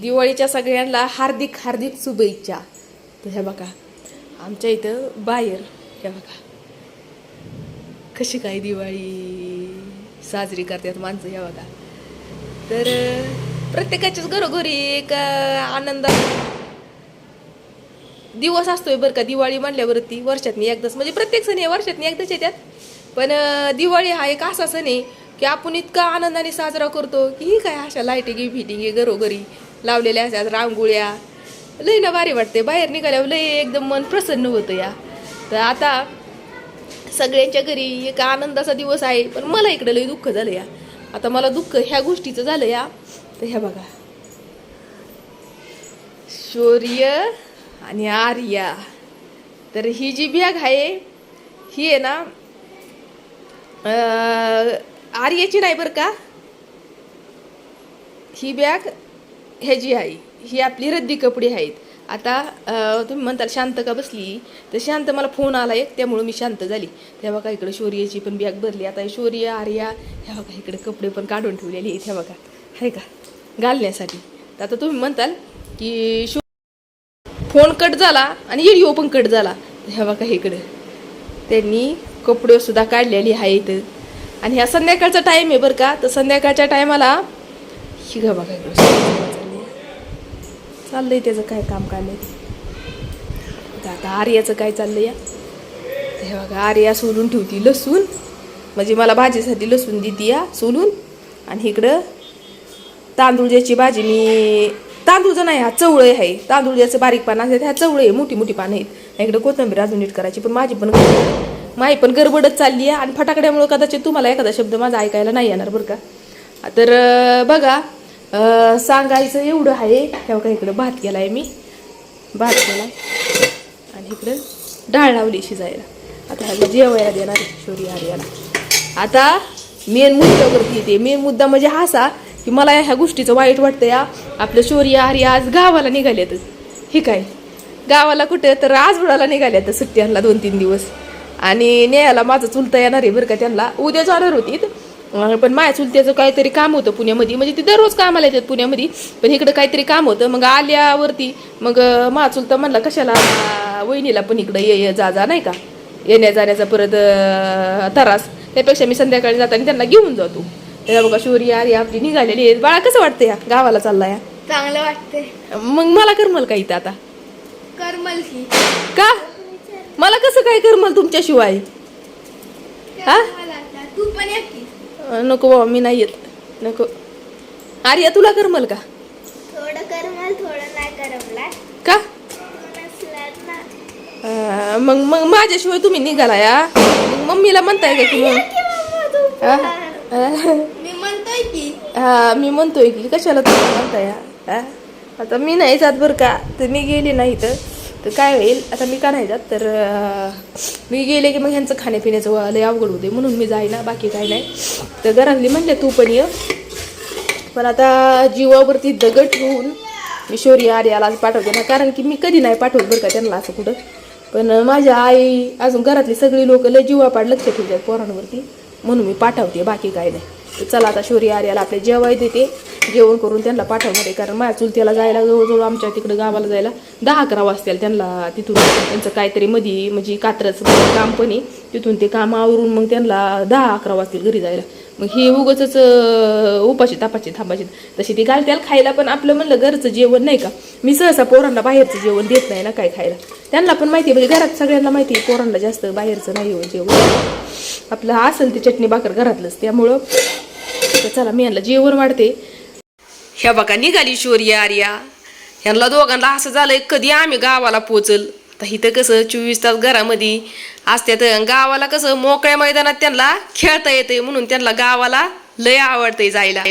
दिवाळीच्या सगळ्यांना हार्दिक हार्दिक शुभेच्छा. तर हे बघा आमच्या इथं बाहेर हे बघा. कशी काय दिवाळी साजरी करतात माणसं हे बघा. तर प्रत्येकाच्याच घरोघरी एक आनंद. दिवस असतोय बरं का दिवाळी म्हणल्यावरती वर्षात एकदाच. म्हणजे प्रत्येक सण हे वर्षात एकदाच येतात. पण दिवाळी हा एक असा सण आहे की आपण इतका आनंदाने साजरा करतो की ही काय अशा लाईटिंगी फिटिंग घरोघरी. लावलेल्या असतात रांगोळ्या. लई ना भारी वाटते बाहेर निघाल्यावर लई एकदम मन प्रसन्न होतं या. तर आता सगळ्यांच्या घरी एक आनंदाचा दिवस आहे पण मला इकडे लई दुःख झालं या. आता मला दुःख ह्या गोष्टीचं झालं या. तर ह्या बघा. शौर्य आणि आर्या. तर ही जी बॅग आहे ही आहे ना आर्याची नाही बरं का? ही बॅग ह्याची आहे. ही आपली रद्दी कपडे आहेत. आता तुम्ही म्हणताल शांत का बसली? तर शांत मला फोन आला एक त्यामुळं मी शांत झाली. त्या का इकडं शौर्याची पण बॅग भरली. आता शौर्य आर्या ह्या बघा इकडे कपडे पण काढून ठेवलेले आहेत ह्या बघा. आहे का? घालण्यासाठी. तर आता तुम्ही म्हणताल की शौ फोन कट झाला आणि व्हिडिओ पण कट झाला. ह्या बघा इकडं. त्यांनी कपडेसुद्धा काढलेली आहेत. आणि ह्या संध्याकाळचा टाईम आहे बरं का? तर संध्याकाळच्या टायमाला ही ग बघा इकडं. चाललंय त्याचं काय काम काय माहिती आता आर्याचं काय चाललंय या? हे बघा आर्या सोलून ठेवती लसूण. म्हणजे मला भाजीसाठी लसूण देते या सोलून. आणि इकडं तांदूळ ज्याची भाजी मी तांदूळचं नाही हा चवळे आहे. तांदूळ ज्याचं बारीक पानं असतात ह्या चवळे आहे मोठी मोठी पानं आहेत. इकडं कोथंबीर अजून नीट करायची पण माझी पण माई पण गडबडच चालली आहे. आणि फटाकड्यामुळं कदाचित तुम्हाला एखादा शब्द माझा ऐकायला नाही येणार बरं का? तर बघा सांगायचं एवढं आहे. तेव्हा का इकडं भात केला आहे मी. भात केला आणि इकडं डाळ लावली शिजायला. आता ह्याला जेवायला देणार आहे शोरी आर्याला. आता मेन मुद्द्यावरती येते. मेन मुद्दा म्हणजे हा असा की मला ह्या गोष्टीचं वाईट वाटतं या आपलं शौर्य आर्या आज गावाला निघाल्यातच हे काय? गावाला कुठे? तर आजवडाला निघाल्यात आणला दोन तीन दिवस. आणि न्यायला माझं चुलता येणार आहे बरं का त्यांना. उद्या जाणार होती पण माझ्या चुलत्याचं काहीतरी काम होतं पुण्यामध्ये. म्हणजे ती दररोज कामाला येतात पुण्यामध्ये. पण इकडं काहीतरी काम होतं. मग आल्यावरती मग माझा चुलता म्हणला कशाला वहिनीला पण इकडं ये जा जा नाही का? येण्या जाण्याचा परत त्रास. त्यापेक्षा मी संध्याकाळी जाताना त्यांना घेऊन जातो. त्या बघा शौरी आरी आपली निघालेली आहे. बाळा कसं वाटतं या गावाला चालला या? चांगलं वाटतंय. मग मला करमल का इथं आता? करमल की. का? मला कसं काय करमल तुमच्याशिवाय? हा? तू पण नको बाबा मी नाही येत. नको. आर्या तुला करमल का? थोडं करमल थोडं नाही करमला. का? मग मग माझ्याशिवाय तुम्ही निघाला या. मम्मीला म्हणताय का की मग? हा? मी म्हणतोय की. हा मी म्हणतोय की. कशाला तुम्ही म्हणताय? हा? आता मी नाही जात बरं का. तर मी गेले नाही तर. तर काय होईल आता मी का नाही जात तर मी गेले की मग ह्यांचं खाण्यापिण्याचं लय अवघड होते म्हणून मी जाईना बाकी काय नाही. तर घरातली म्हणले तू पण ये. पण आता जीवावरती दगड ठेवून मी शौर्य आर्याला आज पाठवते ना कारण की मी कधी नाही पाठवत बरं का त्यांना असं कुठं. पण माझ्या आई अजून घरातली सगळी लोक लय जीवापाड लक्ष ठेवतात पोरांवरती म्हणून मी पाठवते बाकी काय नाही. तर चला आता शौर्य आर्याला आपल्या जेवाय देते. जेवण करून त्यांना पाठवणार आहे. कारण माझ्या चुलत्याला जायला जवळजवळ आमच्या तिकडे गावाला जायला दहा अकरा वाजतील त्यांना तिथून त्यांचं काहीतरी मधी म्हणजे कात्रच काम पण आहे. तिथून ते काम आवरून मग त्यांना दहा अकरा वाजतील घरी जायला. मग हे उगच उपाशी तापाची थांबायची. तशी ती घालत्याला खायला पण आपलं म्हणलं घरचं जेवण नाही का? मी सहसा पोरांना बाहेरचं जेवण देत नाही ना काय खायला. त्यांना पण माहिती आहे म्हणजे घरात सगळ्यांना माहिती आहे पोरांना जास्त बाहेरचं नाही हो जेवण. आपलं असेल ती चटणी भाकर घरातलंच. त्यामुळं चला मी यांना जेवण वाढते. ह्या बघा निघाली शौर्य आर्या. ह्यांना दोघांना असं झालंय कधी आम्ही गावाला पोचल आता इथं कसं चोवीस तास घरामध्ये असत्यात. गावाला कसं मोकळ्या मैदानात त्यांना खेळता येतंय म्हणून त्यांना गावाला लय आवडतंय जायला.